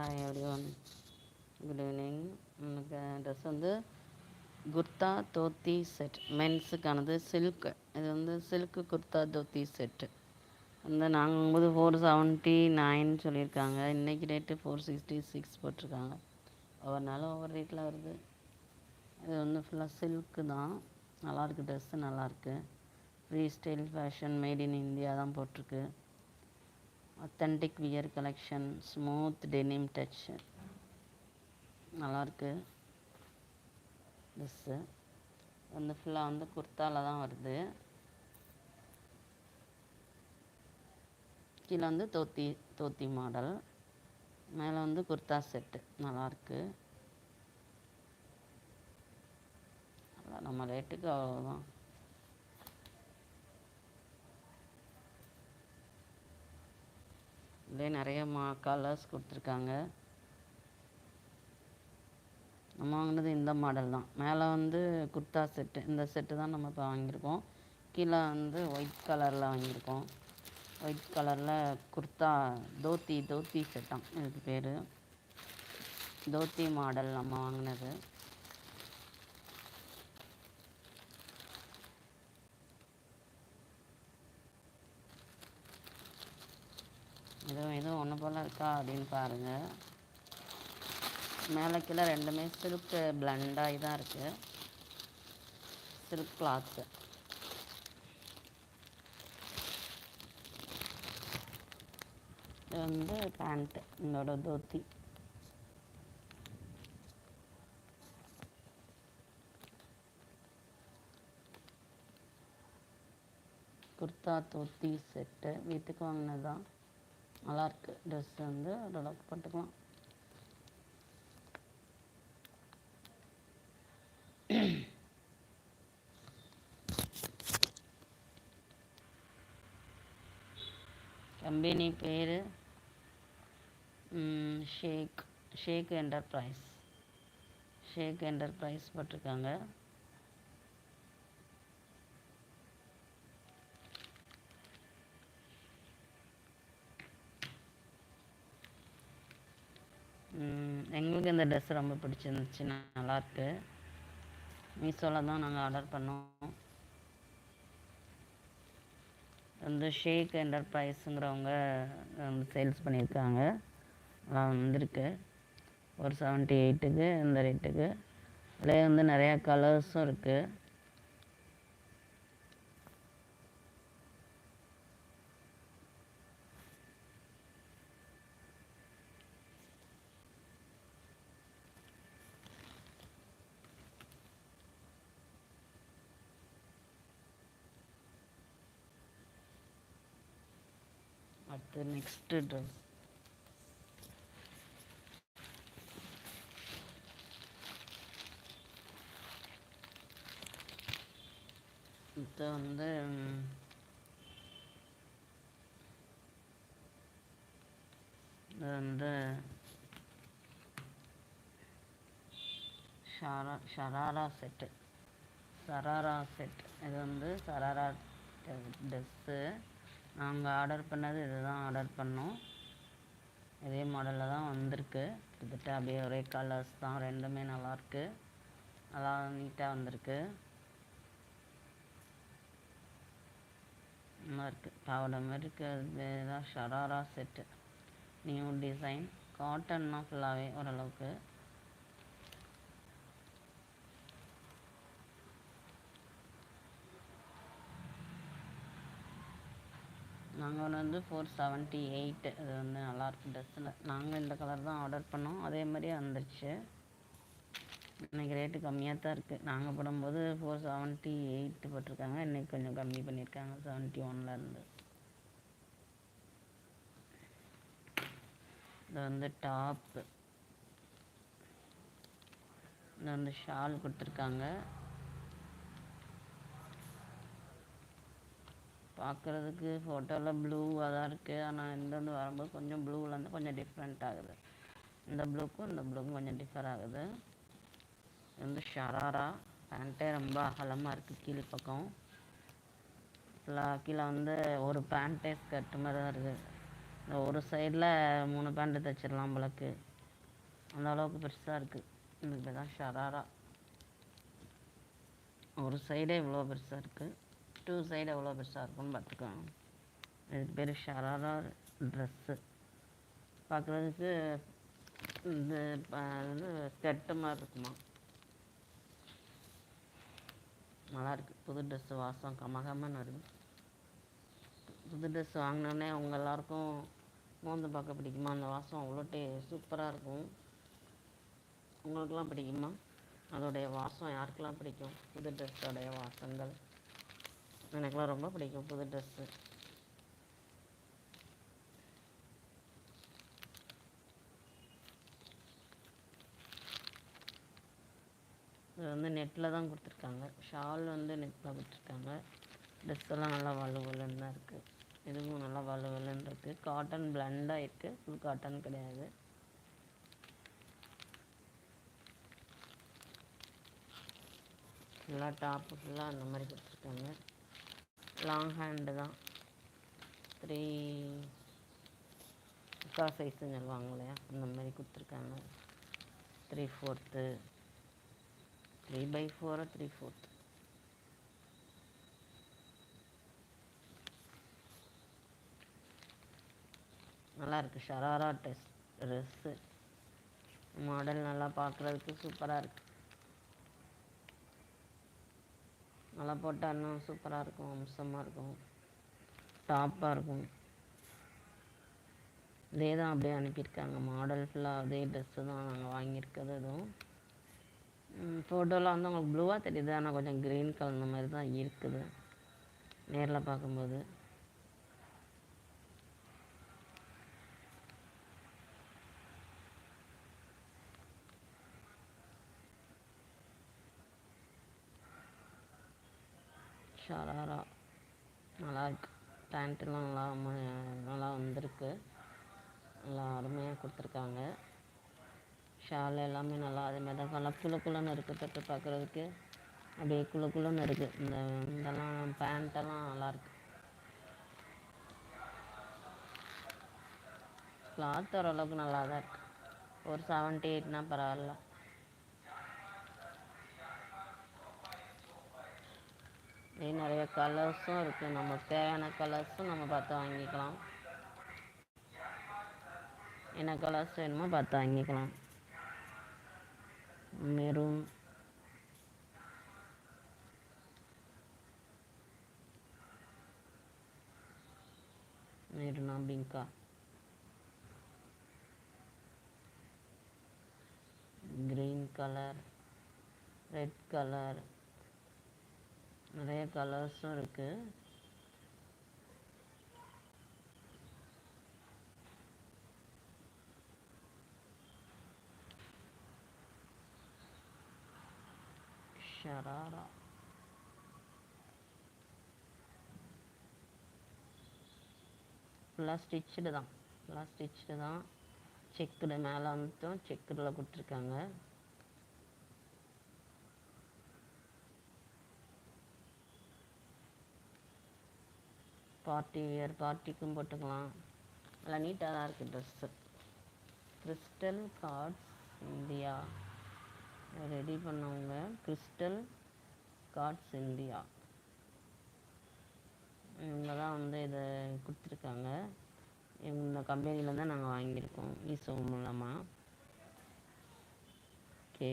Hi everyone good evening எனக்கு dress வந்து kurta dhoti set மென்ஸுக்கானது சில்க் இது வந்து சில்க்கு குர்தா தோத்தி செட்டு வந்து நாங்கள் போது ஃபோர் செவன்ட்டி நைன் சொல்லியிருக்காங்க. இன்றைக்கி ரேட்டு ஃபோர் சிக்ஸ்டி சிக்ஸ் போட்டிருக்காங்க ஒவ்வொரு நாளும் ஒவ்வொரு ரேட்டில் வருது. இது வந்து ஃபுல்லாக சில்க்கு தான். நல்லாயிருக்கு ட்ரெஸ்ஸு நல்லாயிருக்கு free style fashion made in India தான் போட்டிருக்கு. Authentic wear collection smooth denim touch நல்லாயிருக்கு ட்ரெஸ்ஸு வந்து ஃபுல்லாக வந்து குர்த்தாவில் தான் வருது. கீழே வந்து தோத்தி தோத்தி மாடல் மேலே வந்து குர்தா செட்டு நல்லாயிருக்கு நம்ம ரேட்டுக்கு அவ்வளோதான் இதுலேயே நிறைய மா கலர்ஸ் கொடுத்துருக்காங்க. நம்ம வாங்கினது இந்த மாடல் தான். மேலே வந்து குர்தா செட்டு இந்த செட்டு தான் நம்ம இப்போ வாங்கியிருக்கோம். கீழே வந்து ஒயிட் கலரில் வாங்கியிருக்கோம். ஒயிட் கலரில் குர்தா தோத்தி தோத்தி செட்டாம் இதுக்கு பேர். தோத்தி மாடல் நம்ம வாங்கினது இதுவும் இதுவும் ஒன்று போல் இருக்கா அப்படின்னு பாருங்கள் மேலே கீழே ரெண்டுமே சில்க் பிளண்டாகி தான் இருக்குது சில்க் கிளாத்து இது வந்து பேண்ட்டு இதோட தோத்தி. குர்தா தோத்தி செட்டு வீட்டுக்கு வாங்கினது தான் நல்லாயிருக்கு ட்ரெஸ் வந்து ஓரளவுக்கு போட்டுக்கலாம். கம்பெனி பேர் ஷேக் ஷேக் என்டர்பிரைஸ். ஷேக் என்டர்பிரைஸ் போட்டிருக்காங்க. எங்களுக்கு இந்த ட்ரெஸ் ரொம்ப பிடிச்சிருந்துச்சு நல்லாயிருக்கு மீஷோவில் தான் நாங்கள் ஆர்டர் பண்ணோம். வந்து ஷேக் என்டர்பிரைஸுங்கிறவங்க வந்து சேல்ஸ் பண்ணியிருக்காங்க. அதெல்லாம் வந்திருக்கு. ஒரு செவன்ட்டி எயிட்டுக்கு இந்த ரேட்டுக்கு அதிலே வந்து நிறையா கலர்ஸும் இருக்குது அடுத்து நெக்ஸ்ட்டு ட்ரெஸ் இது வந்து இது வந்து ஷரா ஷராரா செட்டு சராரா செட் இது வந்து சராரா ட்ரெஸ்ஸு நாங்கள் ஆர்டர் பண்ணது இது தான் ஆர்டர் பண்ணோம். இதே மாடலில் தான் வந்திருக்கு. கிட்டத்தட்ட அப்படியே ஒரே கலர்ஸ் தான் ரெண்டுமே நல்லாயிருக்கு நல்லா நீட்டாக வந்திருக்கு. நல்லா இருக்குது பாவடை மாதிரி இருக்குது இதுதான் ஷராரா செட்டு நியூ டிசைன் காட்டன்னா ஃபுல்லாகவே ஓரளவுக்கு. நாங்கள் வந்து ஃபோர் செவன்ட்டி எயிட்டு அது வந்து நல்லாயிருக்கு ட்ரெஸ்ஸில் நாங்கள் இந்த கலர் தான் ஆர்டர் பண்ணோம். அதே மாதிரியே வந்துருச்சு. இன்றைக்கி ரேட்டு கம்மியாக தான் இருக்குது நாங்கள் போடும்போது ஃபோர் செவன்ட்டி எயிட்டு போட்டிருக்காங்க. இன்றைக்கி கொஞ்சம் கம்மி பண்ணியிருக்காங்க. செவன்ட்டி ஒன்லேருந்து இது வந்து டாப்பு இது வந்து ஷால் கொடுத்துருக்காங்க. பார்க்குறதுக்கு ஃபோட்டோவில் ப்ளூவாக தான் இருக்குது ஆனால் இந்த வந்து வரும்போது கொஞ்சம் ப்ளூவில் வந்து கொஞ்சம் டிஃப்ரெண்ட் ஆகுது. இந்த ப்ளூக்கும் இந்த ப்ளூக்கும் கொஞ்சம் டிஃபர் ஆகுது. இது வந்து ஷராரா. பேண்ட்டே ரொம்ப அகலமாக இருக்குது கீழ் பக்கம். ஃபுல்லாக கீழே வந்து ஒரு பேண்ட்டே ஸ்கர்ட் மாதிரி தான் இருக்குது இந்த ஒரு சைடில் மூணு பேண்ட்டு தைச்சிடலாம் போலக்கு. அந்த அளவுக்கு பெருசாக இருக்குது இதுக்கு தான் ஷராரா. ஒரு சைடே இவ்வளோ பெருசாக இருக்குது டூ சைடு எவ்வளோ பெருசாக இருக்கும்னு பார்த்துக்கோங்க. இதுக்கு பேர் ஷராரா ட்ரெஸ்ஸு பார்க்குறதுக்கு இது வந்து ஸ்கெட்டு மாதிரி இருக்குமா? நல்லாயிருக்கு புது ட்ரெஸ்ஸு வாசம் கமகமன்னு வருது. புது ட்ரெஸ் வாங்கினோடனே அவங்க எல்லாருக்கும் மோந்து பார்க்க பிடிக்குமா? அந்த வாசம் அவ்வளோ டே சூப்பராக இருக்கும். உங்களுக்கெல்லாம் பிடிக்குமா? அதோடைய வாசம் யாருக்கெல்லாம் பிடிக்கும்? புது ட்ரெஸ்ஸோடைய வாசங்கள். எனக்குலாம் ரொம்ப பிடிக்கும் புது ட்ரெஸ்ஸு இது வந்து நெட்டில் தான் கொடுத்துருக்காங்க. ஷால் வந்து நெட்டில் கொடுத்துருக்காங்க ட்ரெஸ் எல்லாம் நல்லா வலு வலுன்னு தான் இருக்குது இதுவும் நல்லா வலுவலுன்னு இருக்குது காட்டன் பிளண்டாக இருக்குது ஃபுல் காட்டன் கிடையாது. ஃபுல்லாக டாப்பு ஃபுல்லாக அந்த மாதிரி கொடுத்துருக்காங்க. லாங் ஹேண்டு தான். த்ரீ முக்கா சைஸுன்னு சொல்லுவாங்க இல்லையா அந்த மாதிரி கொடுத்துருக்காங்க. Three fourth three by four three fourth நல்லாயிருக்கு ஷராரா டெஸ்ட் ட்ரெஸ்ஸு மாடல் நல்லா பார்க்குறதுக்கு சூப்பராக இருக்குது நல்லா போட்டால் இன்னும் சூப்பராக இருக்கும் அம்சமாக இருக்கும். டாப்பாக இருக்கும். இதே தான் அப்படியே அனுப்பியிருக்காங்க. மாடல் ஃபுல்லாக அதே ட்ரெஸ்ஸு தான் நாங்கள் வாங்கியிருக்கிறது இதுவும் ஃபோட்டோலாம் வந்து உங்களுக்கு ப்ளூவாக தெரியுது? ஆனால் கொஞ்சம் க்ரீன் கலந்த மாதிரி தான் இருக்குது. நேரில் பார்க்கும்போது. ஷராரா நல்லா பேண்ட்டுலாம் நல்லா நல்லா வந்திருக்கு. நல்லா அருமையாக கொடுத்துருக்காங்க. ஷால் எல்லாமே நல்லா அதேமாதிரி தான் நல்லா குளு குளுன்னு இருக்குது தொட்டு பார்க்குறதுக்கு. அப்படியே குளு குளுன்னு இருக்குது இந்த இதெல்லாம் பேண்ட்டெல்லாம் நல்லாயிருக்கு கிளாத் ஓரளவுக்கு நல்லா தான் இருக்குது ஒரு செவன்ட்டி எயிட்னா பரவாயில்ல. இதே நிறைய கலர்ஸும் இருக்குது நமக்கு தேவையான கலர்ஸும் நம்ம பார்த்து வாங்கிக்கலாம். என்ன கலர்ஸ் வேணுமோ பார்த்து வாங்கிக்கலாம். மெரூன். மெரூனா பிங்கா. கிரீன் கலர் ரெட் கலர் நிறைய கலர்ஸும் இருக்குது ஷராரா. ஃபுல்லாக ஸ்டிச்சுடு தான். ஃபுல்லாக ஸ்டிச்சுடு தான். செக்குடு மேலே வந்துட்டும். செக்குடில் கொடுத்துருக்காங்க. பார்ட்டி வியர் பார்ட்டிக்கும் போட்டுக்கலாம் நல்லா நீட்டாக தான் இருக்குது dress crystal cards India ready பண்ணவங்க. கிறிஸ்டல் கார்ட்ஸ் இந்தியா இவங்க தான் வந்து இதை கொடுத்துருக்காங்க. இந்த கம்பெனியில் தான் நாங்கள் வாங்கியிருக்கோம். மீஷோ மூலமாக ஓகே